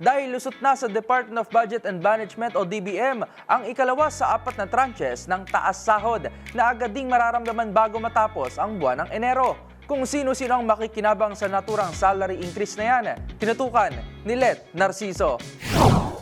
Dahil lusot na sa Department of Budget and Management o DBM ang ikalawa sa apat na tranches ng taas sahod na agad ding mararamdaman bago matapos ang buwan ng Enero. Kung sino-sino ang makikinabang sa naturang salary increase na yan, tinutukan ni Let Narciso.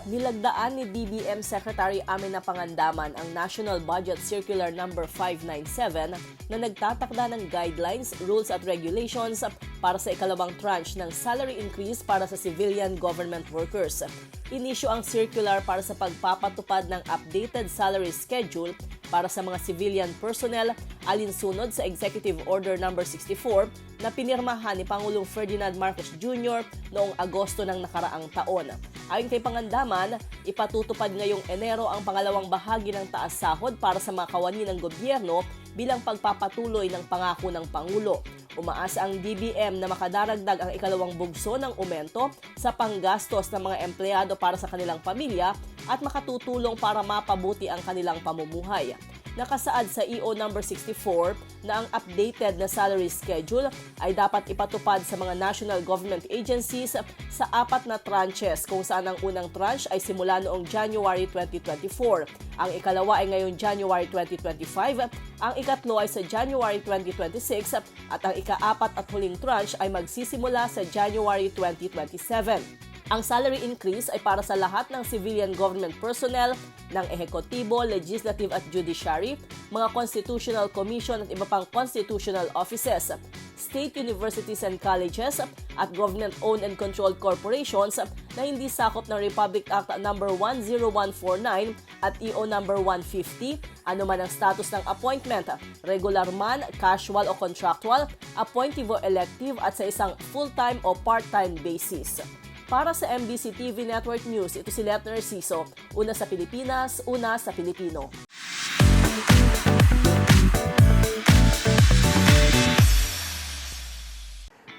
Nilagdaan ni DBM Secretary Amina Pangandaman ang National Budget Circular No. 597 na nagtatakda ng guidelines, rules at regulations para sa ikalawang tranche ng salary increase para sa civilian government workers. Inisyo ang circular para sa pagpapatupad ng updated salary schedule para sa mga civilian personnel alinsunod sa Executive Order No. 64 na pinirmahan ni Pangulong Ferdinand Marcos Jr. noong Agosto ng nakaraang taon. Ayon kay Pangandaman, ipatutupad ngayong Enero ang pangalawang bahagi ng taas sahod para sa mga kawani ng gobyerno bilang pagpapatuloy ng pangako ng Pangulo. Umaasa ang DBM na makadaragdag ang ikalawang bugso ng umento sa panggastos ng mga empleyado para sa kanilang pamilya at makatutulong para mapabuti ang kanilang pamumuhay nakasaad sa EO number 64 na ang updated na salary schedule ay dapat ipatupad sa mga national government agencies sa apat na tranches kung saan ang unang tranche ay simula noong January 2024. Ang ikalawa ay ngayong January 2025, ang ikatlo ay sa January 2026 at ang ikaapat at huling tranche ay magsisimula sa January 2027. Ang salary increase ay para sa lahat ng civilian government personnel ng ehekutibo, legislative at judiciary, mga constitutional commission at iba pang constitutional offices, state universities and colleges at government-owned and controlled corporations na hindi sakop ng Republic Act No. 10149 at EO No. 150, anuman ang status ng appointment, regular man, casual o contractual, appointive o elective at sa isang full-time o part-time basis. Para sa MBC TV Network News, ito si Let Narciso, una sa Pilipinas, una sa Pilipino.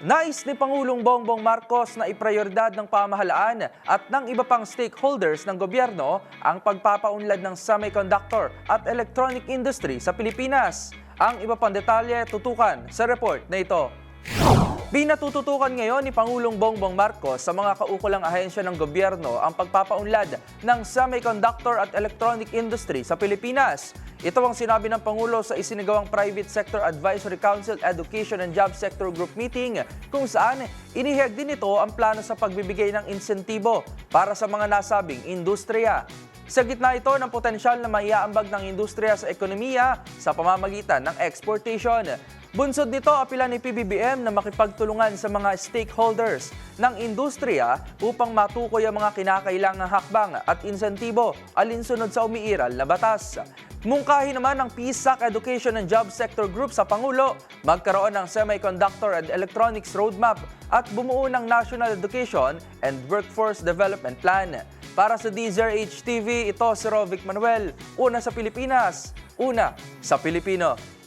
Nais ni Pangulong Bongbong Marcos na iprioridad ng pamahalaan at ng iba pang stakeholders ng gobyerno ang pagpapaunlad ng semiconductor at electronic industry sa Pilipinas. Ang iba pang detalye tutukan sa report na ito. Pinatututukan ngayon ni Pangulong Bongbong Marcos sa mga kaukulang ahensya ng gobyerno ang pagpapaunlad ng semiconductor at electronic industry sa Pilipinas. Ito ang sinabi ng Pangulo sa isinagawang Private Sector Advisory Council Education and Job Sector Group Meeting kung saan iniheg din ito ang plano sa pagbibigay ng insentibo para sa mga nasabing industriya. Sa gitna ito ng potensyal na maiaambag ng industriya sa ekonomiya sa pamamagitan ng exportation. Bunsod nito, apila ni PBBM na makipagtulungan sa mga stakeholders ng industriya upang matukoy ang mga kinakailangang hakbang at insentibo alinsunod sa umiiral na batas. Mungkahi naman ng PSAC Education and Job Sector Group sa Pangulo, magkaroon ng Semiconductor and Electronics Roadmap at bumuo ng National Education and Workforce Development Plan. Para sa DZRH TV, ito si Rovic Manuel, una sa Pilipinas, una sa Pilipino.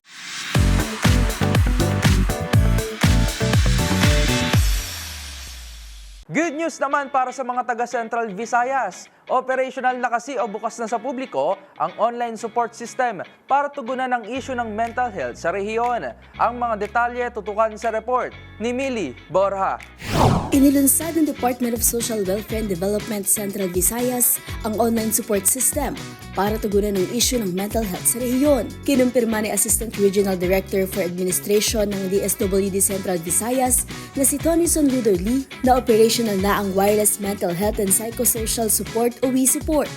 Good news naman para sa mga taga Central Visayas. Operational na kasi o bukas na sa publiko ang online support system para tugunan ang issue ng mental health sa rehiyon. Ang mga detalye tutukan sa report ni Millie Borja. Inilunsad ng Department of Social Welfare and Development Central Visayas ang online support system para tugunan ang issue ng mental health sa rehiyon. Kinumpirma ni Assistant Regional Director for Administration ng DSWD Central Visayas na si Tony Sonludo Lee na operational na ang Wireless Mental Health and Psychosocial Support o WeSupport.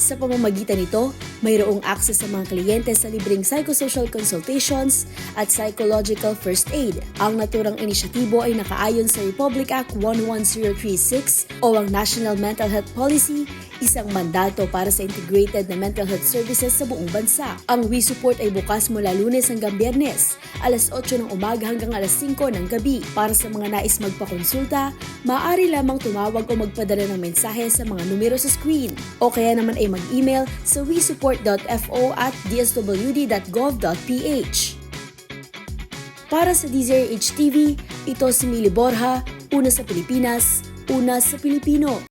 Sa pamamagitan nito, mayroong access sa mga kliyente sa libreng psychosocial consultations at psychological first aid. Ang naturang inisyatibo ay nakaayon sa Republic Act 11036 o ang National Mental Health Policy, isang mandato para sa integrated na mental health services sa buong bansa. Ang WeSupport ay bukas mula lunes hanggang biyernes, alas 8 ng umaga hanggang alas 5 ng gabi. Para sa mga nais magpakonsulta, maaari lamang tumawag o magpadala ng mensahe sa mga numero sa screen o kaya naman ay mag-email sa wesupport.fo at dswd.gov.ph. Para sa DZRH TV, ito si Mili Borja, una sa Pilipinas, una sa Pilipino.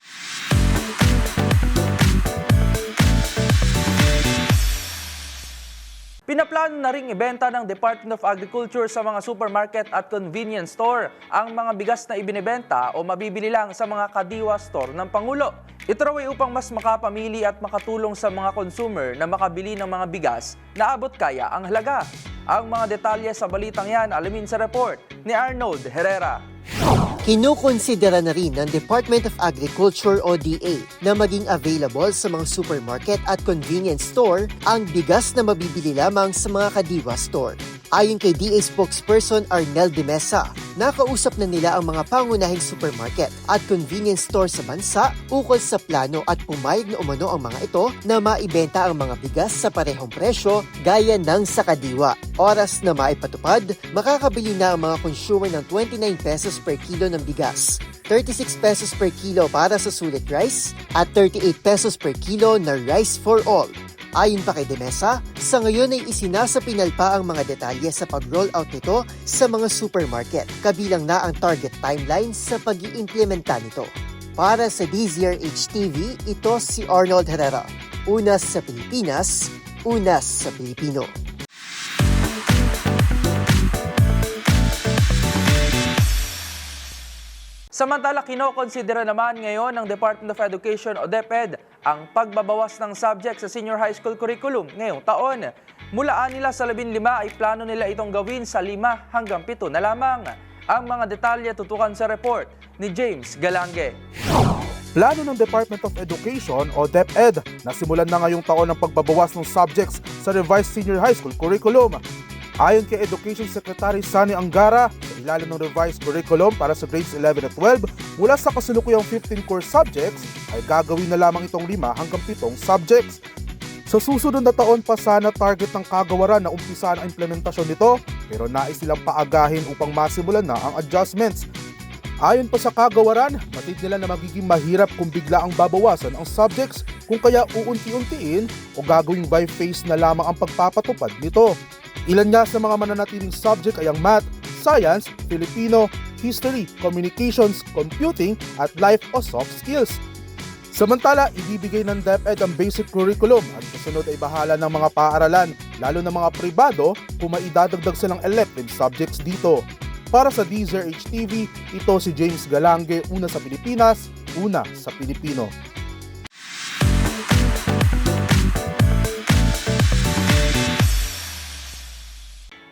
Pinaplano na ring ibenta ng Department of Agriculture sa mga supermarket at convenience store ang mga bigas na ibinebenta o mabibili lang sa mga kadiwa store ng Pangulo. Ito raw ay upang mas makapamili at makatulong sa mga consumer na makabili ng mga bigas na abot kaya ang halaga. Ang mga detalye sa balitang yan alamin sa report ni Arnold Herrera. Kinukonsidera na rin ng Department of Agriculture o DA na maging available sa mga supermarket at convenience store ang bigas na mabibili lamang sa mga kadiwa store. Ayon kay DA spokesperson Arnel de Mesa, nakausap na nila ang mga pangunahing supermarket at convenience store sa bansa ukol sa plano at pumayag na umano ang mga ito na maibenta ang mga bigas sa parehong presyo gaya ng sa kadiwa. Oras na maipatupad, makakabili na ang mga consumer ng 29 pesos per kilo ng bigas. 36 pesos per kilo para sa sulit rice at 38 pesos per kilo na rice for all. Ayon pa kay Demesa, sa ngayon ay isinasapinal pa ang mga detalye sa pag-roll out nito sa mga supermarket, kabilang na ang target timeline sa pag iimplementa nito. Para sa DZRH TV, ito si Arnold Herrera. Una sa Pilipinas, una sa Pilipino. Samantala, kinokonsidera naman ngayon ng Department of Education o DepEd ang pagbabawas ng subject sa senior high school curriculum ngayong taon. Mulaan nila sa 15 ay plano nila itong gawin sa 5 hanggang 7 na lamang. Ang mga detalye tutukan sa report ni James Galange. Plano ng Department of Education o DepEd na simulan na ngayong taon ang pagbabawas ng subjects sa revised senior high school curriculum. Ayon kay Education Secretary Sani Angara, ilalim ng revised curriculum para sa grades 11 at 12, mula sa kasalukuyang 15 core subjects ay gagawin na lamang itong 5 hanggang 7 subjects. Sa susunod na taon pa sana target ng kagawaran na umpisa ang implementasyon nito pero nais silang paagahin upang masimulan na ang adjustments Ayon pa sa kagawaran, matid nila na magiging mahirap kung bigla ang babawasan ang subjects kung kaya uunti-untiin o gagawing by phase na lamang ang pagpapatupad nito. Ilan nga sa mga mananatiling subject ay ang math, science, Filipino, history, communications, computing at life o soft skills. Samantala, ibibigay ng DepEd ang basic curriculum at kasunod ay bahala ng mga paaralan, lalo na mga pribado, kung maidadagdag silang elective subjects dito. Para sa DZRH TV, ito si James Galange, una sa Pilipinas, una sa Pilipino.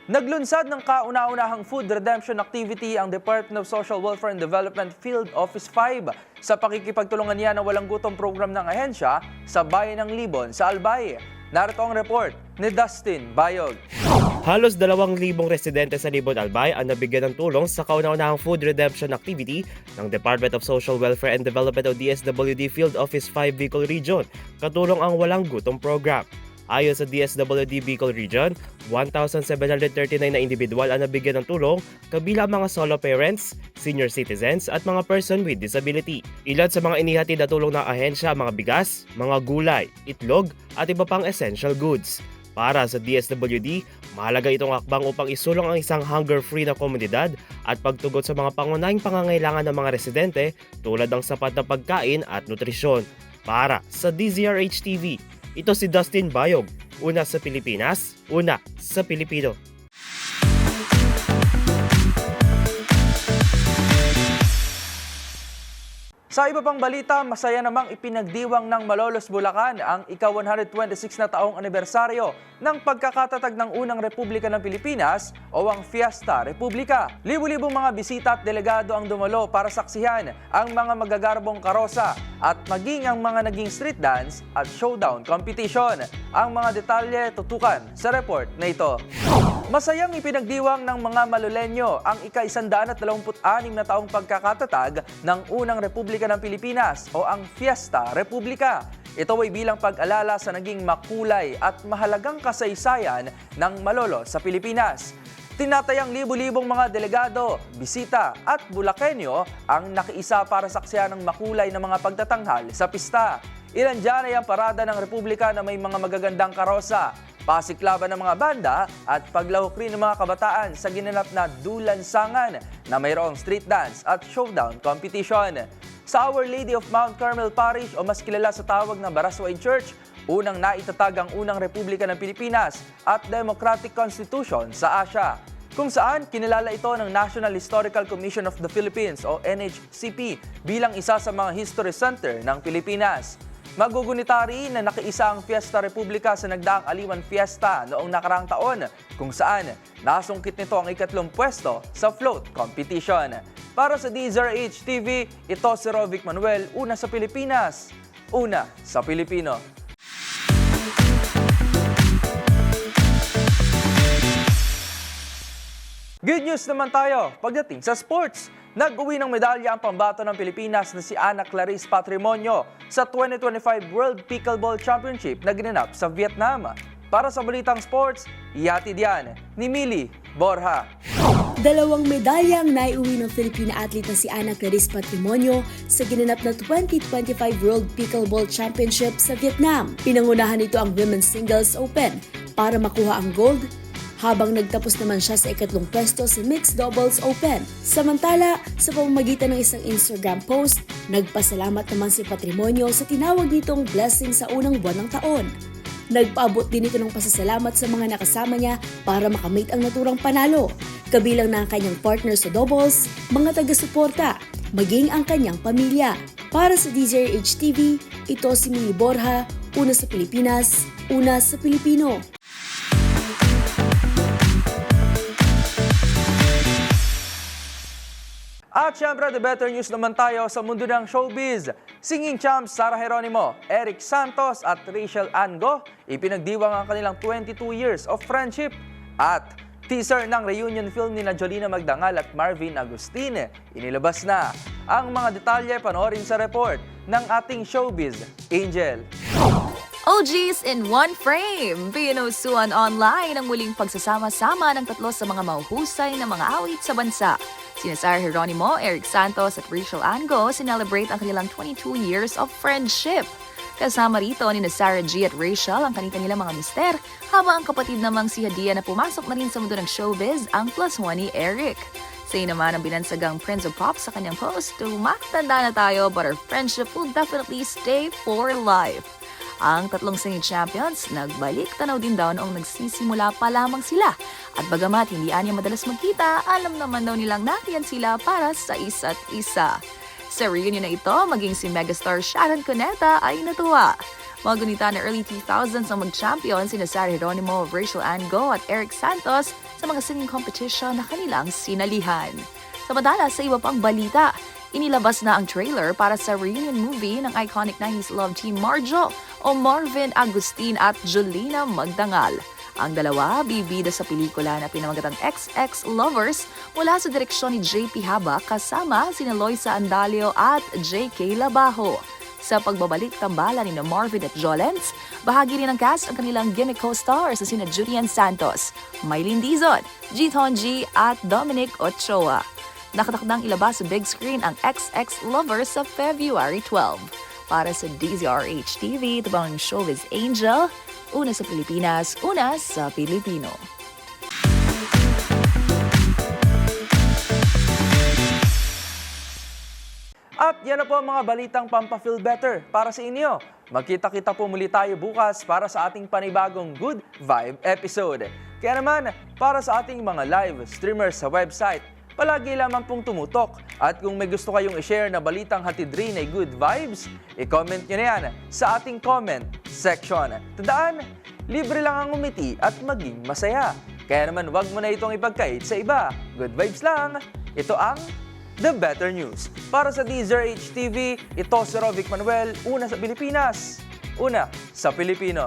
Naglunsad ng kauna-unahang food redemption activity ang Department of Social Welfare and Development Field Office 5 sa pakikipagtulungan niya ng walang gutom program ng ahensya sa Bayan ng Libon sa Albay. Narito ang report ni Dustin Bayog. Halos 2,000 residente sa Libon Albay ang nabigyan ng tulong sa kauna-unahang food redemption activity ng Department of Social Welfare and Development o DSWD Field Office 5 Bicol Region, katulong ang Walang Gutom Program. Ayon sa DSWD Bicol Region, 1,739 na individual ang nabigyan ng tulong, kabilang mga solo parents, senior citizens at mga person with disability. Ilan sa mga inihatid na tulong ng ahensya mga bigas, mga gulay, itlog at iba pang essential goods. Para sa DSWD, mahalaga itong akbang upang isulong ang isang hunger-free na komunidad at pagtugot sa mga pangunahing pangangailangan ng mga residente tulad ng sapat na pagkain at nutrisyon. Para sa DZRH TV, ito si Dustin Bayog, una sa Pilipinas, una sa Pilipino. Sa iba pang balita, masaya namang ipinagdiwang ng Malolos, Bulacan ang ika-126 na taong anibersaryo ng pagkakatatag ng unang Republika ng Pilipinas o ang Fiesta Republika. Libu-libong mga bisita at delegado ang dumalo para saksihan ang mga magagarbong karosa at maging ang mga naging street dance at showdown competition. Ang mga detalye tutukan sa report na ito. Masayang ipinagdiwang ng mga Malulenyo ang ika-126 na taong pagkakatatag ng unang Republika ng Pilipinas o ang Fiesta Republika. Ito ay bilang pag-alala sa naging makulay at mahalagang kasaysayan ng Malolo sa Pilipinas. Tinatayang libu-libong mga delegado, bisita at bulakenyo ang nakiisa para saksiyan ng makulay na mga pagtatanghal sa pista. Ilan dyan ay ang parada ng Republika na may mga magagandang karosa, pasiklaban ng mga banda at paglahok rin ng mga kabataan sa ginanap na dulansangan na mayroong street dance at showdown competition. Sa Our Lady of Mount Carmel Parish o mas kilala sa tawag na Baraswain Church, unang naitatag ang unang Republika ng Pilipinas at Democratic Constitution sa Asia kung saan kinilala ito ng National Historical Commission of the Philippines o NHCP bilang isa sa mga history center ng Pilipinas. Magugunita rin na nakiisa ang Fiesta Republika sa nagdaang Aliwan Fiesta noong nakaraang taon kung saan nasungkit nito ang ikatlong pwesto sa float competition. Para sa DZRH TV, ito si Rovic Manuel, una sa Pilipinas, una sa Pilipino. Good news naman tayo pagdating sa sports. Nag-uwi ng medalya ang pambato ng Pilipinas na si Ana Clarice Patrimonio sa 2025 World Pickleball Championship na ginanap sa Vietnam. Para sa Balitang Sports, ihatid yan ni Mili Borja. Dalawang medalya ang naiuwi ng Filipina athlete na si Ana Clarice Patrimonio sa ginanap na 2025 World Pickleball Championship sa Vietnam. Pinangunahan nito ang Women's Singles Open para makuha ang gold habang nagtapos naman siya sa ikatlong pwesto sa Mixed Doubles Open. Samantala, sa pamamagitan ng isang Instagram post, nagpasalamat naman si Patrimonio sa tinawag nitong blessing sa unang buwan ng taon. Nagpaabot din ito ng pasasalamat sa mga nakasama niya para makamit ang naturang panalo, kabilang na ang kanyang partner sa doubles, mga taga-suporta, maging ang kanyang pamilya. Para sa DZRH TV, ito si Mili Borja, una sa Pilipinas, una sa Pilipino. At syempre, the better news naman tayo sa mundo ng showbiz. Singing champs Sara Geronimo, Eric Santos at Rachel Ango, ipinagdiwang ang kanilang 22 years of friendship. At teaser ng reunion film ni na Jolina Magdangal at Marvin Agustin, inilabas na. Ang mga detalye panoorin sa report ng ating showbiz, Angel. OGs in one frame! Pinusuan online ang muling pagsasama-sama ng tatlo sa mga mahuhusay na mga awit sa bansa. Sina Sarah Geronimo, Eric Santos at Rachel Ango sinelebrate ang kanilang 22 years of friendship. Kasama rito ni na Sarah G at Rachel ang kanilang mga mister, habang ang kapatid namang si Hadia na pumasok na rin sa mundo ng showbiz ang plus one ni Eric. Say naman ang binansagang Prince of Pop sa kanyang post, tumatanda na tayo but our friendship will definitely stay for life. Ang tatlong singing champions, nagbalik tanaw din daw noong nagsisimula pa lamang sila. At bagamat hindi anya madalas magkita, alam naman daw nilang nariyan sila para sa isa't isa. Sa reunion na ito, maging si megastar Sharon Cuneta ay natuwa. Mga gunita na early 2000s ang mag-champion sina Sarah Geronimo, Rachel Ango at Eric Santos sa mga singing competition na kanilang sinalihan. Samantala sa iba pang balita, inilabas na ang trailer para sa reunion movie ng iconic 90s love team Marjo o Marvin Agustin at Jolina Magdangal. Ang dalawa, bibida sa pelikula na pinamagatang XX Lovers mula sa direksyon ni JP Haba kasama sina Loisa Andalio at JK Labajo. Sa pagbabalik tambalan ni Marvin at Jolens, bahagi rin ng cast ang kanilang gimmick co-stars na sina Julian Santos, Mylene Dizon, Jiton G at Dominic Ochoa. Nakatakdang ilabas sa big screen ang XX Lovers sa February 12. Para sa DZRH TV, ito bang showbiz Angel, Una sa Pilipinas, una sa Pilipino. At yan na po ang mga balitang Pampa-Feel Better para sa inyo. Magkita-kita po muli tayo bukas para sa ating panibagong Good Vibe episode. Kaya naman, para sa ating mga live streamers sa website, palagi lamang pong tumutok. At kung may gusto kayong i-share na balitang hatid rin ay good vibes, i-comment nyo na yan sa ating comment section. Tandaan, libre lang ang umiti at maging masaya. Kaya naman wag mo na itong ipagkait sa iba. Good vibes lang. Ito ang The Better News. Para sa Deezer HTV, ito si Rovic Manuel, una sa Pilipinas, una sa Pilipino.